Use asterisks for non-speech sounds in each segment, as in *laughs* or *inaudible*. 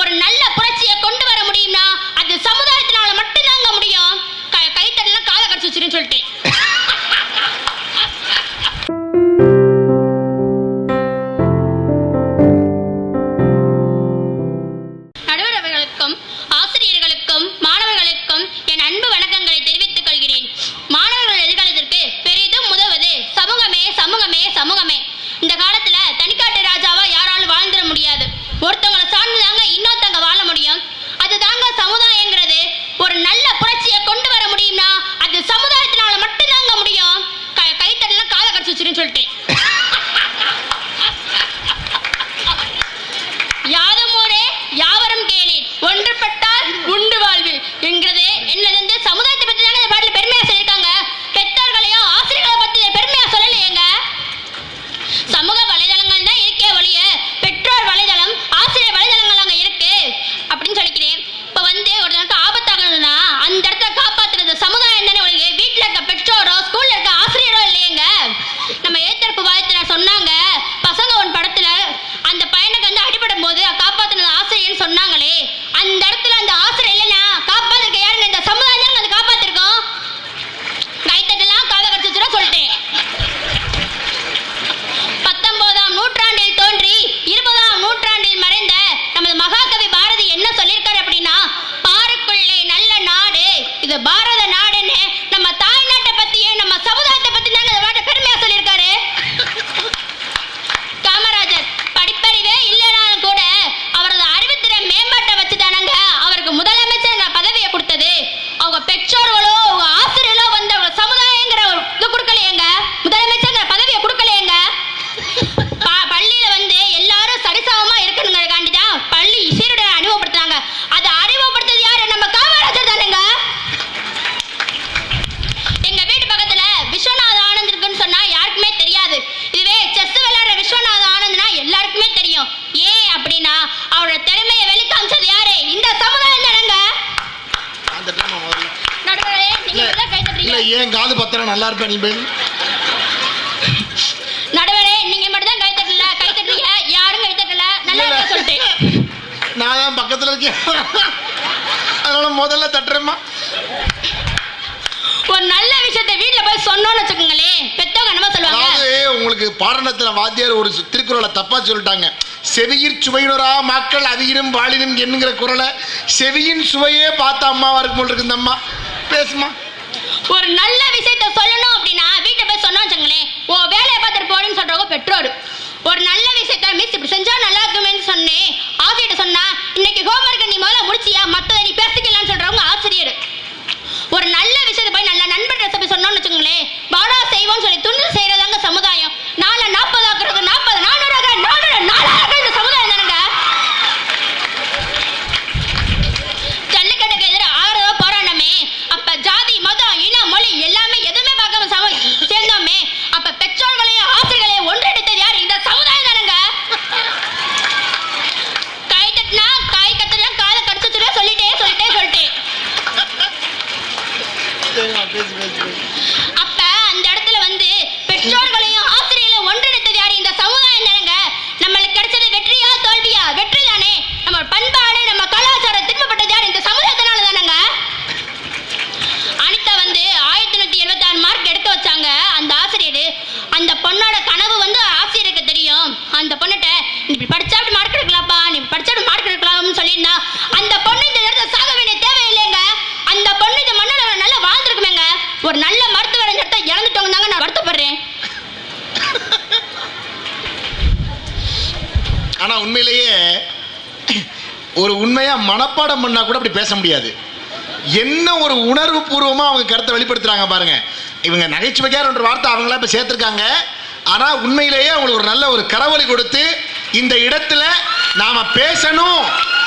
ஒரு நல்ல சார்ந்துதாங்க இன்னொருத்தவங்க வாழ முடியும். அதுதாங்க சமுதாயங்கிறது. ஒரு நல்ல புரட்சியை கொண்டு வர முடியும்னா அது சமுதாயத்தினால மட்டும்தாங்க முடியும். க- கைத்தட்டலாம் காலை கடிச்சு வச்சிருன்னு சொல்லிட்டு நாடு இது அவரோட திறமையை வெளிக்காமிச்சது யாரு? இந்த சமுதாயம் தானேங்க? அந்த டைம் முதல்ல நடுவரே நீங்க கை இல்ல தட்டுறீங்க ஏன் காது பத்திரம் நல்லா இருப்பேன் நீ போய் நடுவரே நீங்க மட்டும் தான் கை தட்டல கை தட்டுறீங்க யாரும் கை தட்டல. நல்லா. இருக்க சொல்லிட்டேன் நான் தான் பக்கத்துல இருக்கேன்? அதனால முதல்ல தட்டுறேம்மா. ஒரு நல்ல விஷயத்தை வீட்ல போய் சொன்னோம்னு வச்சுக்கோங்களேன். பெத்தவங்க என்னமா சொல்லுவாங்க. அதாவது உங்களுக்கு பாடநத்துல வாத்தியார் ஒரு திருக்குறளை தப்பா சொல்லிட்டாங்க. செவியிற் சுவையினரா மக்கள் அதிகினும் வாழினும் என்னங்கிற குரலை செவியின் சுவையே பார்த்த அம்மாவா இருக்கும் போல் இருக்கு இந்த அம்மா. பேசுமா. ஒரு நல்ல விஷயத்த சொல்லணும் அப்படின்னா வீட்டை போய் சொன்னோம் வச்சுங்களேன் ஓ வேலையை பார்த்துட்டு போறேன்னு சொல்றவங்க பெற்றோர். ஒரு நல்ல விஷயத்த மிஸ் இப்படி செஞ்சா நல்லா இருக்குமே சொன்னேன் ஆசிரியர் சொன்னா இன்னைக்கு ஹோம்ஒர்க்கை நீ முதல்ல முடிச்சியா மத்ததை நீ பேசிக்கலாம்னு சொல்றவங்க ஆசிரியர் ஒரு நல்ல விஷயத்தை போய் நல்ல நண்பர் போய் சொன்னோம்னு வச்சுங்களேன் வாடா செய்வோம்னு சொல்லி துணில் செய்யறதாங்க சமுதாயம் நாலு நாற்பது ஆக்குறது நாற்பது நானூறு நானூறு நாலாயிரம் இந்த சமுதாயம் தானுங்க ஜல்லிக்கட்டுக்கு எதிராக ஆறதோ போராடமே அப்ப ஜாதி மதம் இனம் மொழி எல்லாமே எதுவுமே பார்க்காம சம சேர்ந்தோமே அப்ப பெற்றோர்களையும் ஆசிரியர்களையும் ஒன்றிணைத்தது யார் இந்த சமுதாயம் தானுங்க கை தட்டினா காய் கத்தலாம் காதை கடிச்சு சொல்லிட்டே சொல்லிட்டே சொல்லிட்டேன் சரிம்மா, பேசு பேசு பேசு. அப்ப அந்த இடத்துல வந்து பெற்றோர்களையும் ஆசிரியர்களையும் ஒன்றிணைத்தது யாரு இந்த சமுதாயம் தானங்க நம்மளுக்கு கிடைச்சது வெற்றியா தோல்வியா வெற்றி தானே நம்ம பண்பாடு நம்ம கலாச்சாரம் திரும்பப்பட்டது யாரு இந்த சமுதாயத்தினால தானங்க அனிதா வந்து ஆயிரத்தி நூத்தி எழுபத்தி ஆறு மார்க் எடுக்க வச்சாங்க. அந்த ஆசிரியர். அந்த பொண்ணோட கனவு வந்து ஆசிரியருக்கு தெரியும். அந்த பொண்ணுகிட்ட இப்படி படிச்சா அப்படி மார்க் எடுக்கலாம்ப்பா நீ இப்படி படிச்சா அப்படி மார்க் எடுக்கலாம்னு சொல்லியிருந்தா அந்த பொண்ணு இந்த இடத்துல சாக வேண்டிய தேவை இல்லைங்க அந்த பொண்ணு இந்த மண்ணில் நல்லா வாழ்ந்துருக்குமேங்க ஒரு நல்ல மருத்துவர் இந்த இடத்த இழந்துட்டவங்க தாங்க நான் வருத்தப்படுறேன் ஆனா உண்மையிலேயே ஒரு உண்மையாக மனப்பாடம் பண்ணா கூட அப்படி பேச முடியாது. என்ன ஒரு உணர்வு பூர்வமாக அவங்க கருத்தை வெளிப்படுத்துறாங்க பாருங்க. இவங்க நகைச்சுவைக்காரன்ற வார்த்தை அவங்களா இப்போ சேர்த்துருக்காங்க. ஆனால் உண்மையிலேயே அவங்களுக்கு ஒரு நல்ல ஒரு கரவொலி கொடுத்து இந்த இடத்துல நாம பேசணும்.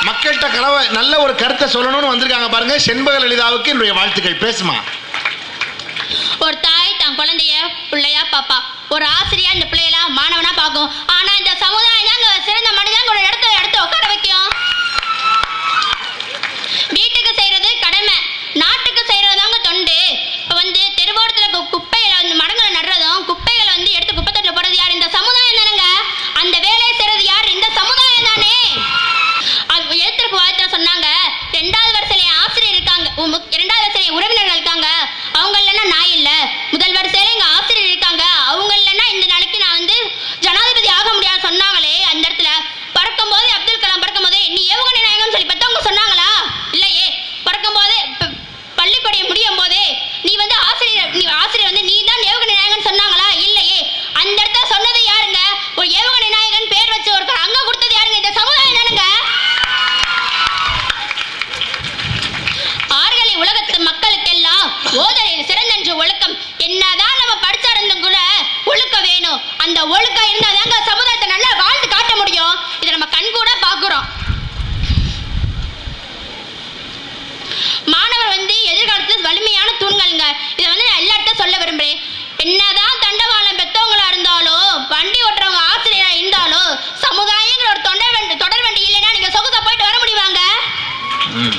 மக்கள்கிட்ட கரவ நல்ல ஒரு கருத்தை சொல்லணும்னு வந்திருக்காங்க பாருங்க. செண்பக லலிதாவுக்கு என்னுடைய வாழ்த்துக்கள். பேசுமா? ஒரு தாய் தன் குழந்தைய பிள்ளையா பாப்பா. ஒரு ஆசிரியா இந்த பிள்ளையெல்லாம் மாணவனா பார்க்கும். ஆனா இந்த சமுதாயம் தாங்க சிறந்த மனிதன் ஒரு இடத்துல எடுத்து உட்கார வைக்கும் வீட்டுக்கு செய்யறது கடமை நாட்டுக்கு செய்யறது தாங்க தொண்டு இப்ப வந்து தெருவோரத்துல கு- குப்பைகளை வந்து மரங்களை நடுறதும் குப்பைகளை வந்து எடுத்து குப்பை தொட்டில போடுறது யார் இந்த சமுதாயம் தானங்க அந்த வேலையை செய்யறது யார் இந்த சமுதாயம் தானே அது எடுத்து முடியும். அந்த ஒழுக்கம் இருந்தாதாங்க சமுதாயத்தை நல்லா வாழ்ந்து காட்ட முடியும். இதை நம்ம கண்கூட பார்க்குறோம். மாணவர் வந்து எதிர்காலத்தில் வலிமையான தூண்கள்ங்க. இதை வந்து நான் எல்லார்ட்டும் சொல்ல விரும்புகிறேன் என்னதான் தண்டவாளம் பெத்தவங்களா இருந்தாலும் வண்டி ஓட்டுறவங்க ஆசிரியரா இருந்தாலும் சமுதாயங்கிற ஒரு தொடர் வண்டி தொடர் வண்டி இல்லைன்னா நீங்க சொகுசா போயிட்டு வர முடியுமாங்க? ம்.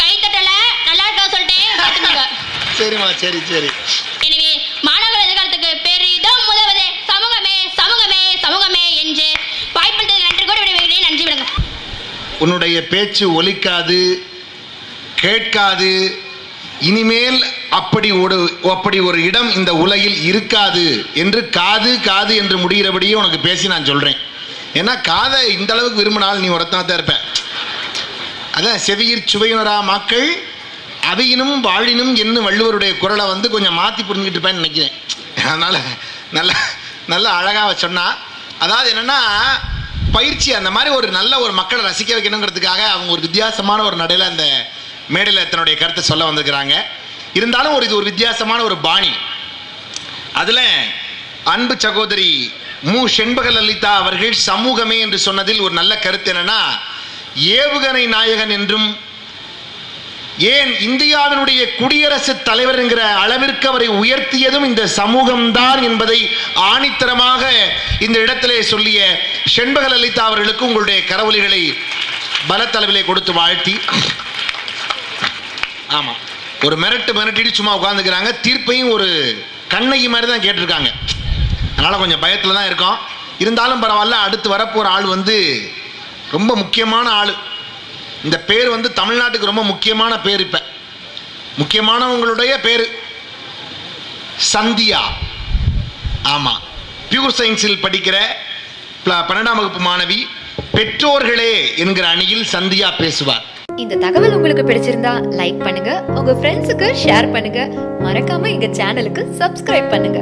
கைத்தட்டல நல்லா இருக்கா சொல்லிட்டேன் *laughs* சரிம்மா சரி சரி எனவே மாணவர் எதிர்காலத்துக்கு பெரிதும் உதவுது சமூகமே சமூகமே சமூகமே என்று வாய்ப்பளித்தது நன்றி கூட விடைபெறுகிறேன் நன்றி விடுங்க உன்னுடைய பேச்சு ஒலிக்காது கேட்காது இனிமேல் அப்படி ஒரு அப்படி ஒரு இடம் இந்த உலகில் இருக்காது என்று காது காது என்று முடிகிறபடியே உனக்கு பேசி நான் சொல்கிறேன் ஏன்னா காதை இந்த அளவுக்கு விரும்பினால் நீ ஒருத்தனா தான் இருப்ப. அதான் செவியிற் சுவையுணரா மக்கள் அவையினும் வாழினும் என்னும் வள்ளுவருடைய குரலை வந்து கொஞ்சம் மாற்றி புரிஞ்சுக்கிட்டு இருப்பேன்னு நினைக்கிறேன். அதனால் நல்ல நல்ல அழகாக சொன்னால் அதாவது என்னென்னா பயிற்சி அந்த மாதிரி ஒரு நல்ல ஒரு மக்களை ரசிக்க வைக்கணுங்கிறதுக்காக அவங்க ஒரு வித்தியாசமான ஒரு நடையில் அந்த மேடையில் தன்னுடைய கருத்தை சொல்ல வந்திருக்கிறாங்க. இருந்தாலும் ஒரு இது ஒரு வித்தியாசமான ஒரு பாணி. அதில் அன்பு சகோதரி மு. செண்பக லலிதா அவர்கள் சமூகமே என்று சொன்னதில் ஒரு நல்ல கருத்து என்னன்னா ஏவுகணை நாயகன் என்றும் ஏன் இந்தியாவினுடைய குடியரசுத் தலைவர் என்கிற அளவிற்கு அவரை உயர்த்தியதும் இந்த சமூகம்தான் என்பதை ஆணித்தரமாக இந்த இடத்திலே சொல்லிய செண்பக லலிதா அவர்களுக்கு உங்களுடைய கரவொலிகளை பலத்தளவிலே கொடுத்து வாழ்த்தி. ஆமா. ஒரு மிரட்டு மிரட்டிட்டு சும்மா உட்காந்துக்கிறாங்க தீர்ப்பையும் ஒரு கண்ணகி மாதிரி தான் கேட்டிருக்காங்க. அதனால் கொஞ்சம் பயத்தில் தான் இருக்கோம். இருந்தாலும் பரவாயில்ல அடுத்து வரப்போகிற ஆள் வந்து ரொம்ப முக்கியமான ஆள். இந்த பேர் வந்து தமிழ்நாட்டுக்கு ரொம்ப முக்கியமான பேர் இப்போ. முக்கியமானவங்களுடைய பேர் சந்தியா. ஆமாம் பியூர் சயின்ஸில் படிக்கிற பன்னெண்டாம் வகுப்பு மாணவி பெற்றோர்களே என்கிற அணியில் சந்தியா பேசுவார். இந்த தகவல் உங்களுக்கு பிடிச்சிருந்தா லைக் பண்ணுங்க உங்க ஃப்ரெண்ட்ஸுக்கு ஷேர் பண்ணுங்க மறக்காம எங்க சேனலுக்கு சப்ஸ்கிரைப் பண்ணுங்க.